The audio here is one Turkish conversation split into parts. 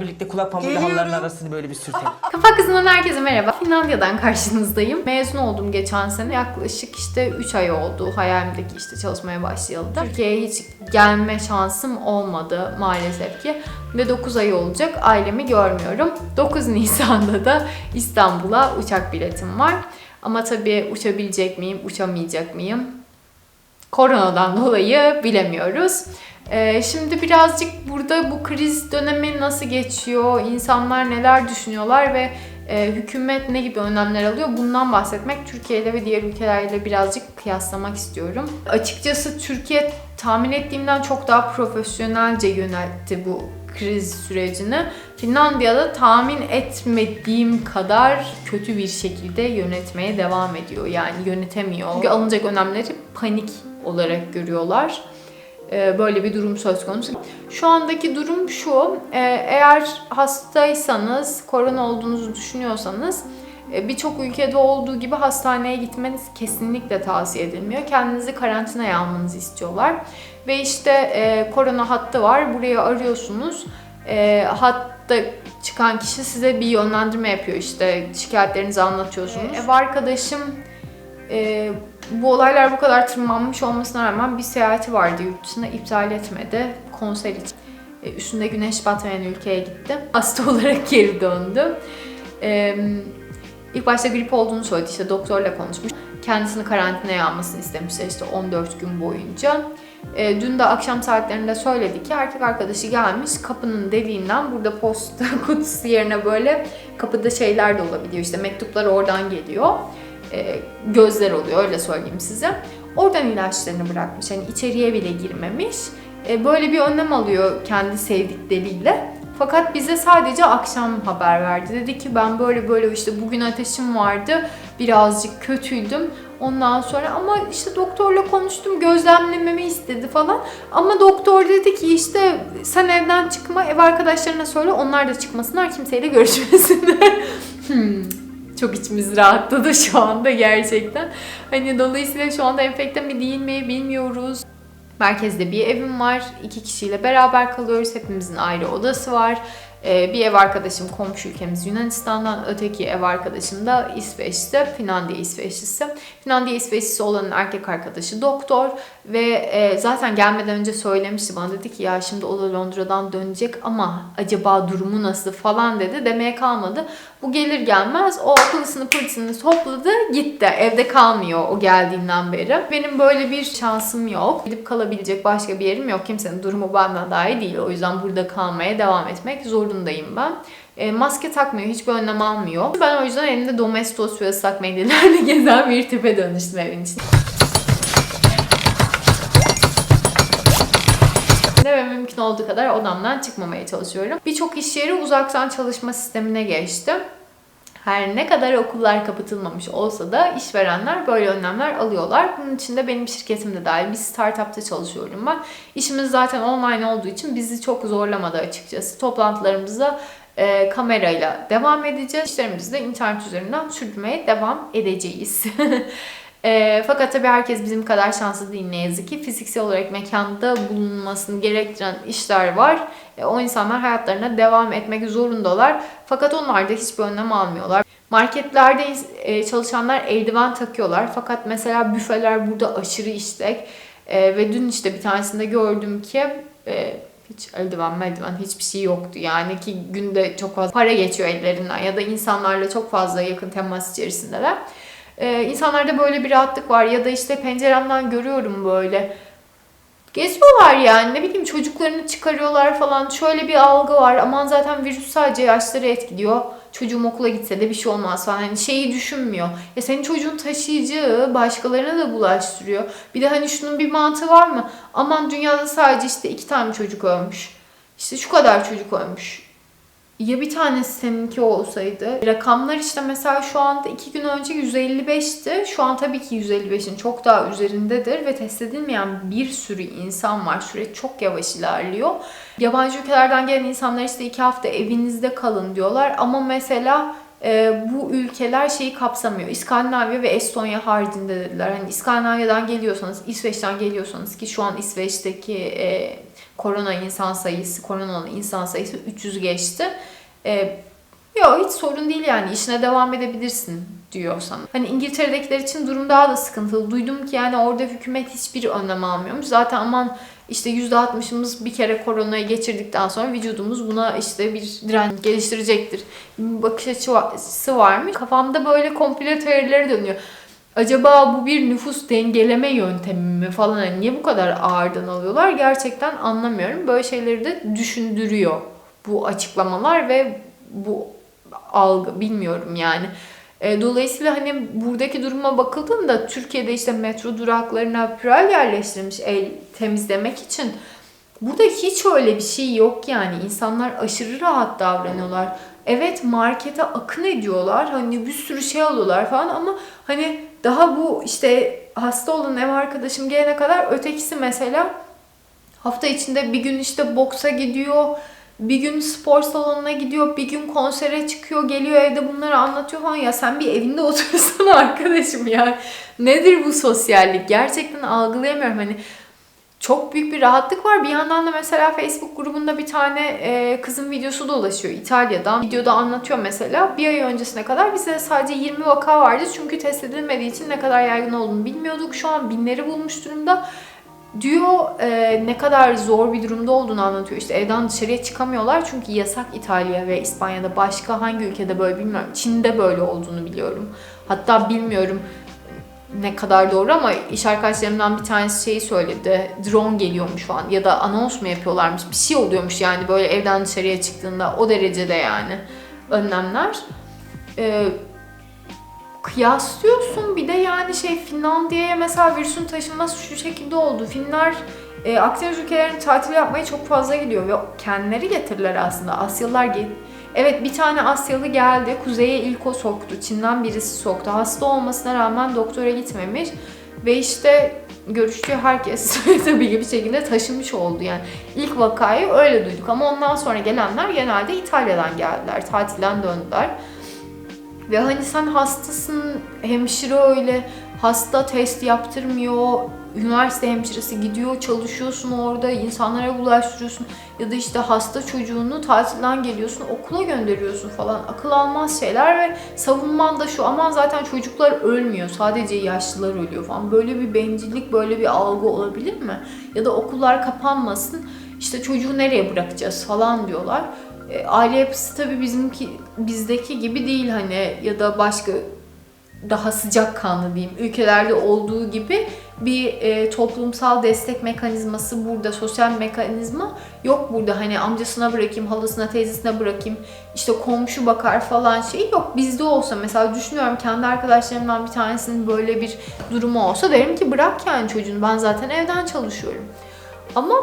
Birlikte kulak pamukuyla halıların arasını böyle bir sürtelim. Kafa kızından herkese merhaba. Finlandiya'dan karşınızdayım. Mezun oldum geçen sene. Yaklaşık işte 3 ay oldu hayalimdeki işte çalışmaya başlayalı da. Türkiye'ye hiç gelme şansım olmadı maalesef ki. Ve 9 ay olacak ailemi görmüyorum. 9 Nisan'da da İstanbul'a uçak biletim var. Ama tabii uçabilecek miyim, uçamayacak mıyım? Koronadan dolayı bilemiyoruz. Ee, şimdi birazcık burada bu kriz dönemi nasıl geçiyor, insanlar neler düşünüyorlar ve e, hükümet ne gibi önlemler alıyor bundan bahsetmek Türkiye ile ve diğer ülkelerle birazcık kıyaslamak istiyorum. Açıkçası Türkiye tahmin ettiğimden çok daha profesyonelce yönetti bu kriz sürecini. Finlandiya'da tahmin etmediğim kadar kötü bir şekilde yönetmeye devam ediyor. Yani yönetemiyor. Çünkü alınacak önlemleri panik olarak görüyorlar. Ee, Böyle bir durum söz konusu. Şu andaki durum şu. e, Eğer hastaysanız, korona olduğunuzu düşünüyorsanız e, birçok ülkede olduğu gibi hastaneye gitmeniz kesinlikle tavsiye edilmiyor. Kendinizi karantinaya almanızı istiyorlar. Ve işte e, korona hattı var. Buraya arıyorsunuz. E, hatta çıkan kişi size bir yönlendirme yapıyor işte şikayetlerinizi anlatıyorsunuz. Ev arkadaşım e, bu olaylar bu kadar tırmanmış olmasına rağmen bir seyahati vardı yurt dışına iptal etmedi konser için. E, üstünde güneş batmayan ülkeye gitti. Hasta olarak geri döndü. E, ilk başta grip olduğunu söyledi işte doktorla konuşmuş. Kendisini karantinaya almasını istemişler işte 14 gün boyunca. E, dün de akşam saatlerinde söyledi ki erkek arkadaşı gelmiş kapının deliğinden burada posta kutusu yerine böyle kapıda şeyler de olabiliyor işte mektuplar oradan geliyor e, gözler oluyor öyle söyleyeyim size. Oradan ilaçlarını bırakmış. Hani içeriye bile girmemiş. E, böyle bir önlem alıyor kendi sevdikleriyle. Fakat bize sadece akşam haber verdi. Dedi ki ben böyle böyle işte bugün ateşim vardı. Birazcık kötüydüm. Ondan sonra ama işte doktorla konuştum gözlemlememi istedi falan. Ama doktor dedi ki işte sen evden çıkma ev arkadaşlarına söyle onlar da çıkmasınlar kimseyle görüşmesinler. hmm. Çok içimiz rahatladı şu anda gerçekten. Hani dolayısıyla şu anda enfekte mi değil mi bilmiyoruz. Merkezde bir evim var. iki kişiyle beraber kalıyoruz. Hepimizin ayrı odası var. Ee, bir ev arkadaşım komşu ülkemiz Yunanistan'dan, öteki ev arkadaşım da İsveç'te, Finlandiya İsveçlisi. Finlandiya İsveçlisi olanın erkek arkadaşı doktor ve e, zaten gelmeden önce söylemişti bana dedi ki ya şimdi o da Londra'dan dönecek ama acaba durumu nasıl falan dedi demeye kalmadı. Bu gelir gelmez o akıllısını pırtısını topladı gitti. Evde kalmıyor o geldiğinden beri. Benim böyle bir şansım yok. Gidip kalabilecek başka bir yerim yok. Kimsenin durumu benden daha değil. O yüzden burada kalmaya devam etmek zorundayım ben. E, maske takmıyor, hiçbir önlem almıyor. Ben o yüzden elimde domestos ve ıslak mendillerle gezen bir tipe dönüştüm evin içinde. Ve mümkün olduğu kadar odamdan çıkmamaya çalışıyorum. Birçok iş yeri uzaktan çalışma sistemine geçti. Her ne kadar okullar kapatılmamış olsa da işverenler böyle önlemler alıyorlar. Bunun için de benim şirketim de dahil. Bir startupta çalışıyorum ben. İşimiz zaten online olduğu için bizi çok zorlamadı açıkçası. Toplantılarımıza e, kamerayla devam edeceğiz. İşlerimizi de internet üzerinden sürdürmeye devam edeceğiz. E, fakat tabii herkes bizim kadar şanslı değil ne yazık ki. Fiziksel olarak mekanda bulunmasını gerektiren işler var. E, o insanlar hayatlarına devam etmek zorundalar. Fakat onlar da hiçbir önlem almıyorlar. Marketlerde e, çalışanlar eldiven takıyorlar. Fakat mesela büfeler burada aşırı işlek. E, ve dün işte bir tanesinde gördüm ki e, hiç eldiven meldiven hiçbir şey yoktu. Yani ki günde çok fazla para geçiyor ellerinden ya da insanlarla çok fazla yakın temas içerisindeler. Ee, insanlarda böyle bir rahatlık var ya da işte penceremden görüyorum böyle. Geziyorlar yani ne bileyim çocuklarını çıkarıyorlar falan. Şöyle bir algı var. Aman zaten virüs sadece yaşları etkiliyor. Çocuğum okula gitse de bir şey olmaz falan. Hani şeyi düşünmüyor. Ya senin çocuğun taşıyıcı başkalarına da bulaştırıyor. Bir de hani şunun bir mantığı var mı? Aman dünyada sadece işte iki tane çocuk ölmüş. İşte şu kadar çocuk ölmüş ya bir tanesi seninki olsaydı. Rakamlar işte mesela şu anda 2 gün önce 155'ti. Şu an tabii ki 155'in çok daha üzerindedir ve test edilmeyen bir sürü insan var. Süreç çok yavaş ilerliyor. Yabancı ülkelerden gelen insanlar işte 2 hafta evinizde kalın diyorlar ama mesela e, bu ülkeler şeyi kapsamıyor. İskandinavya ve Estonya haricinde dediler. Hani İskandinavya'dan geliyorsanız, İsveç'ten geliyorsanız ki şu an İsveç'teki e, korona insan sayısı, koronalı insan sayısı 300 geçti. E, Yok hiç sorun değil yani işine devam edebilirsin diyor sana. Hani İngiltere'dekiler için durum daha da sıkıntılı. Duydum ki yani orada hükümet hiçbir önlem almıyormuş. Zaten aman işte %60'ımız bir kere koronayı geçirdikten sonra vücudumuz buna işte bir direnç geliştirecektir. Bir bakış açısı varmış. Kafamda böyle komple teorileri dönüyor. Acaba bu bir nüfus dengeleme yöntemi mi falan hani niye bu kadar ağırdan alıyorlar gerçekten anlamıyorum. Böyle şeyleri de düşündürüyor bu açıklamalar ve bu algı bilmiyorum yani. E, Dolayısıyla hani buradaki duruma bakıldığında Türkiye'de işte metro duraklarına püral yerleştirilmiş el temizlemek için. Burada hiç öyle bir şey yok yani. İnsanlar aşırı rahat davranıyorlar. Evet markete akın ediyorlar. Hani bir sürü şey alıyorlar falan ama hani daha bu işte hasta olan ev arkadaşım gelene kadar ötekisi mesela hafta içinde bir gün işte boksa gidiyor. Bir gün spor salonuna gidiyor, bir gün konsere çıkıyor, geliyor evde bunları anlatıyor falan. Ya sen bir evinde otursana arkadaşım ya. Nedir bu sosyallik? Gerçekten algılayamıyorum. Hani çok büyük bir rahatlık var. Bir yandan da mesela Facebook grubunda bir tane e, kızın videosu dolaşıyor İtalya'dan. Videoda anlatıyor mesela. Bir ay öncesine kadar bize sadece 20 vaka vardı. Çünkü test edilmediği için ne kadar yaygın olduğunu bilmiyorduk. Şu an binleri bulmuş durumda diyor e, ne kadar zor bir durumda olduğunu anlatıyor. İşte evden dışarıya çıkamıyorlar çünkü yasak İtalya ve İspanya'da. Başka hangi ülkede böyle bilmiyorum. Çin'de böyle olduğunu biliyorum. Hatta bilmiyorum ne kadar doğru ama iş arkadaşlarımdan bir tanesi şeyi söyledi. Drone geliyormuş falan ya da anons mu yapıyorlarmış. Bir şey oluyormuş yani böyle evden dışarıya çıktığında o derecede yani önlemler. Ee, kıyaslıyorsun bir de yani şey Finlandiya'ya mesela virüsün taşınması şu şekilde oldu. Finler e, Akdeniz ülkelerine tatil yapmaya çok fazla gidiyor ve kendileri getirirler aslında. Asyalılar get Evet bir tane Asyalı geldi. Kuzeye ilk o soktu. Çin'den birisi soktu. Hasta olmasına rağmen doktora gitmemiş. Ve işte görüştüğü herkes tabii ki bir şekilde taşımış oldu yani. ilk vakayı öyle duyduk ama ondan sonra gelenler genelde İtalya'dan geldiler. Tatilden döndüler. Ve hani sen hastasın, hemşire öyle hasta test yaptırmıyor, üniversite hemşiresi gidiyor, çalışıyorsun orada, insanlara bulaştırıyorsun ya da işte hasta çocuğunu tatilden geliyorsun, okula gönderiyorsun falan. Akıl almaz şeyler ve savunman da şu aman zaten çocuklar ölmüyor, sadece yaşlılar ölüyor falan. Böyle bir bencillik, böyle bir algı olabilir mi? Ya da okullar kapanmasın, işte çocuğu nereye bırakacağız falan diyorlar. E, aile yapısı tabii bizimki bizdeki gibi değil hani ya da başka daha sıcak kanlı diyeyim ülkelerde olduğu gibi bir e, toplumsal destek mekanizması burada sosyal mekanizma yok burada. Hani amcasına bırakayım halasına teyzesine bırakayım işte komşu bakar falan şey yok. Bizde olsa mesela düşünüyorum kendi arkadaşlarımdan bir tanesinin böyle bir durumu olsa derim ki bırak yani çocuğunu ben zaten evden çalışıyorum. Ama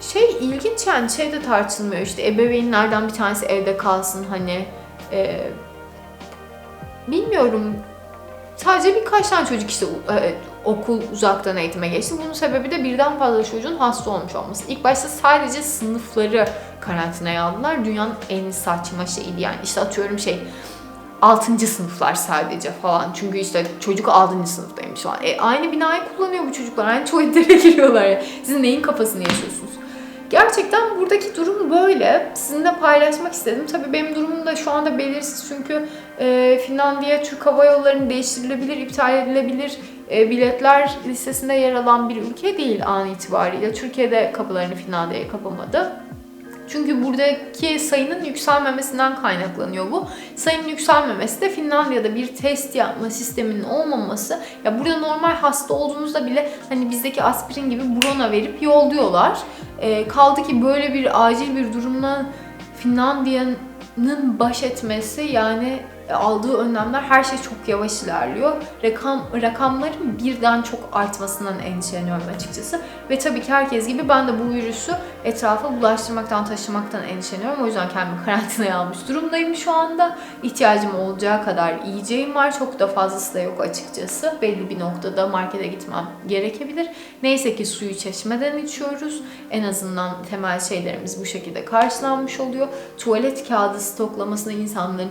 şey ilginç yani şey de tartışılmıyor işte ebeveynlerden bir tanesi evde kalsın hani e, bilmiyorum sadece birkaç tane çocuk işte e, okul uzaktan eğitime geçti. Bunun sebebi de birden fazla çocuğun hasta olmuş olması. İlk başta sadece sınıfları karantinaya aldılar. Dünyanın en saçma şeyiydi yani. işte atıyorum şey 6. sınıflar sadece falan. Çünkü işte çocuk 6. sınıftaymış falan. E, aynı binayı kullanıyor bu çocuklar. Aynı tuvaletlere giriyorlar ya. Sizin neyin kafasını yaşıyorsunuz? Gerçekten buradaki durum böyle. Sizinle paylaşmak istedim. Tabii benim durumum da şu anda belirsiz çünkü e, Finlandiya Türk Hava Yolları'nın değiştirilebilir, iptal edilebilir e, biletler listesinde yer alan bir ülke değil an itibariyle. Türkiye'de kapılarını Finlandiya'ya kapamadı. Çünkü buradaki sayının yükselmemesinden kaynaklanıyor bu. Sayının yükselmemesi de Finlandiya'da bir test yapma sisteminin olmaması. Ya burada normal hasta olduğunuzda bile hani bizdeki aspirin gibi brona verip yolluyorlar. E, kaldı ki böyle bir acil bir durumla Finlandiya'nın baş etmesi yani aldığı önlemler her şey çok yavaş ilerliyor. Rakam, rakamların birden çok artmasından endişeleniyorum açıkçası. Ve tabii ki herkes gibi ben de bu virüsü etrafa bulaştırmaktan, taşımaktan endişeleniyorum. O yüzden kendimi karantinaya almış durumdayım şu anda. İhtiyacım olacağı kadar yiyeceğim var. Çok da fazlası da yok açıkçası. Belli bir noktada markete gitmem gerekebilir. Neyse ki suyu çeşmeden içiyoruz. En azından temel şeylerimiz bu şekilde karşılanmış oluyor. Tuvalet kağıdı stoklamasına insanların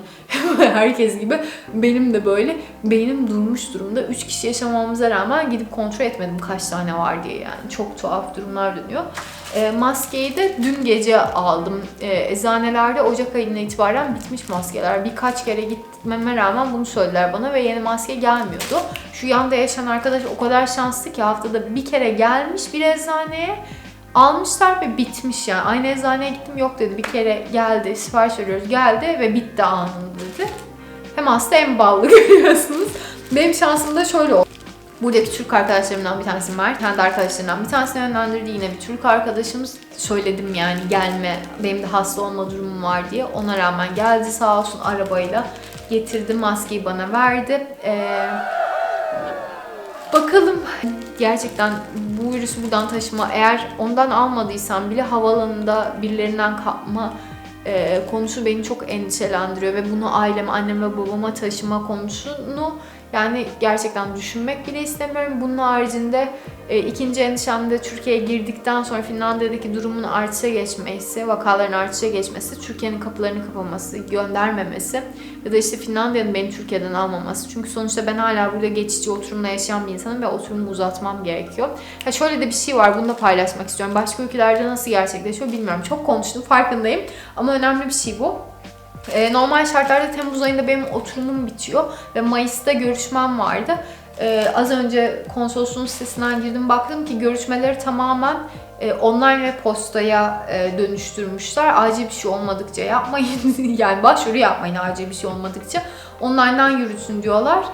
her herkes gibi benim de böyle beynim durmuş durumda. 3 kişi yaşamamıza rağmen gidip kontrol etmedim kaç tane var diye yani. Çok tuhaf durumlar dönüyor. E, maskeyi de dün gece aldım. E, eczanelerde Ocak ayından itibaren bitmiş maskeler. Birkaç kere gitmeme rağmen bunu söylediler bana ve yeni maske gelmiyordu. Şu yanda yaşayan arkadaş o kadar şanslı ki haftada bir kere gelmiş bir eczaneye. Almışlar ve bitmiş yani. Aynı eczaneye gittim yok dedi. Bir kere geldi, sipariş veriyoruz. Geldi ve bitti anında dedi. Hem hasta hem ballı görüyorsunuz. Benim şansım da şöyle oldu. Buradaki Türk arkadaşlarımdan bir tanesi Mert. Kendi arkadaşlarından bir tanesini yönlendirdi. Yine bir Türk arkadaşımız. Söyledim yani gelme. Benim de hasta olma durumum var diye. Ona rağmen geldi sağ olsun arabayla. Getirdi maskeyi bana verdi. Ee, bakalım gerçekten bu virüsü buradan taşıma eğer ondan almadıysam bile havalanında birilerinden kapma e, konusu beni çok endişelendiriyor ve bunu aileme, annem ve babama taşıma konusunu yani gerçekten düşünmek bile istemiyorum. Bunun haricinde e, ikinci endişem de Türkiye'ye girdikten sonra Finlandiya'daki durumun artışa geçmesi, vakaların artışa geçmesi, Türkiye'nin kapılarını kapaması, göndermemesi ya da işte Finlandiya'nın beni Türkiye'den almaması. Çünkü sonuçta ben hala burada geçici oturumla yaşayan bir insanım ve oturumumu uzatmam gerekiyor. Ha şöyle de bir şey var, bunu da paylaşmak istiyorum. Başka ülkelerde nasıl gerçekleşiyor bilmiyorum. Çok konuştum, farkındayım. Ama önemli bir şey bu. Ee, normal şartlarda Temmuz ayında benim oturumum bitiyor ve Mayıs'ta görüşmem vardı. Ee, az önce konsolosluğun sitesinden girdim baktım ki görüşmeleri tamamen e, online ve postaya e, dönüştürmüşler. Acil bir şey olmadıkça yapmayın. yani başvuru yapmayın acil bir şey olmadıkça. Online'dan yürütün diyorlar.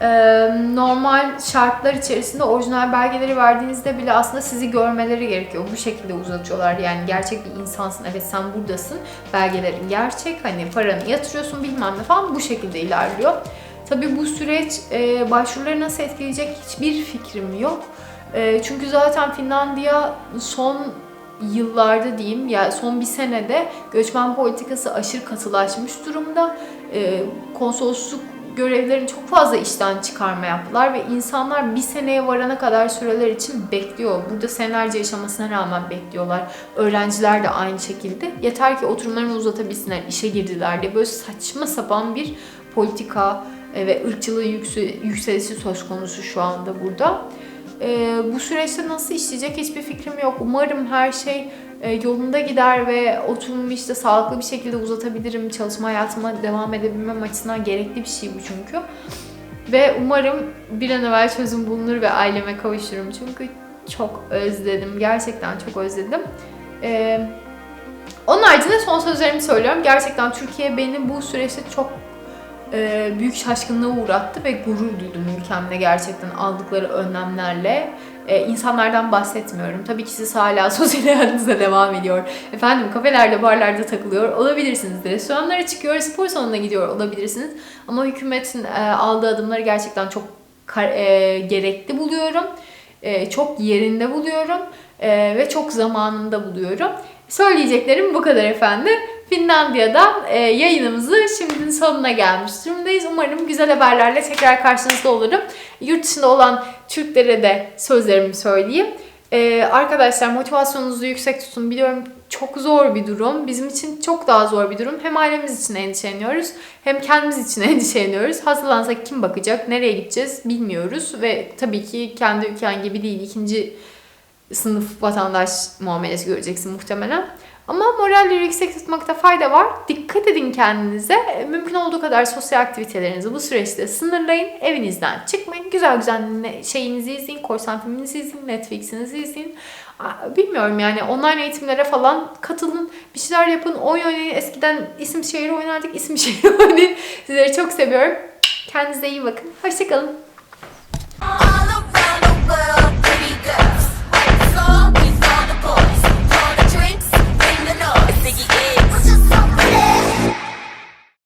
Ee, normal şartlar içerisinde orijinal belgeleri verdiğinizde bile aslında sizi görmeleri gerekiyor. Bu şekilde uzatıyorlar. Yani gerçek bir insansın. Evet sen buradasın. Belgelerin gerçek. Hani paranı yatırıyorsun bilmem ne falan. Bu şekilde ilerliyor. Tabii bu süreç e, başvuruları nasıl etkileyecek hiçbir fikrim yok. E, çünkü zaten Finlandiya son yıllarda diyeyim ya son bir senede göçmen politikası aşırı katılaşmış durumda. E, konsolosluk görevlerini çok fazla işten çıkarma yaptılar ve insanlar bir seneye varana kadar süreler için bekliyor. Burada senelerce yaşamasına rağmen bekliyorlar. Öğrenciler de aynı şekilde. Yeter ki oturumlarını uzatabilsinler, işe girdiler diye böyle saçma sapan bir politika ve ırkçılığı yüksel- yükselişi söz konusu şu anda burada. E, bu süreçte nasıl işleyecek hiçbir fikrim yok. Umarım her şey e, yolunda gider ve oturumu işte sağlıklı bir şekilde uzatabilirim. Çalışma hayatıma devam edebilmem açısından gerekli bir şey bu çünkü. Ve umarım bir an evvel çözüm bulunur ve aileme kavuşurum. Çünkü çok özledim. Gerçekten çok özledim. E, onun haricinde son sözlerimi söylüyorum. Gerçekten Türkiye beni bu süreçte çok e, büyük şaşkınlığa uğrattı ve gurur duydum ülkemle gerçekten aldıkları önlemlerle. E, insanlardan bahsetmiyorum. Tabii ki siz hala sosyal hayatınıza devam ediyor. Efendim kafelerde, barlarda takılıyor olabilirsiniz. Restoranlara çıkıyor, spor salonuna gidiyor olabilirsiniz. Ama hükümetin e, aldığı adımları gerçekten çok e, gerekli buluyorum. E, çok yerinde buluyorum. E, ve çok zamanında buluyorum. Söyleyeceklerim bu kadar efendim. Finlandiya'dan e, yayınımızı şimdinin sonuna gelmiş durumdayız. Umarım güzel haberlerle tekrar karşınızda olurum. Yurt dışında olan Türklere de sözlerimi söyleyeyim. E, arkadaşlar motivasyonunuzu yüksek tutun. Biliyorum çok zor bir durum. Bizim için çok daha zor bir durum. Hem ailemiz için endişeleniyoruz hem kendimiz için endişeleniyoruz. Hastalansak kim bakacak, nereye gideceğiz bilmiyoruz. Ve tabii ki kendi ülken gibi değil. ikinci sınıf vatandaş muamelesi göreceksin muhtemelen. Ama moralleri yüksek tutmakta fayda var. Dikkat edin kendinize. Mümkün olduğu kadar sosyal aktivitelerinizi bu süreçte sınırlayın. Evinizden çıkmayın. Güzel güzel şeyinizi izleyin. Korsan filminizi izleyin. Netflix'inizi izleyin. Bilmiyorum yani online eğitimlere falan katılın. Bir şeyler yapın. Oyun oynayın. Eskiden isim şehri oynardık. İsim şehri oynayın. Sizleri çok seviyorum. Kendinize iyi bakın. Hoşçakalın. all.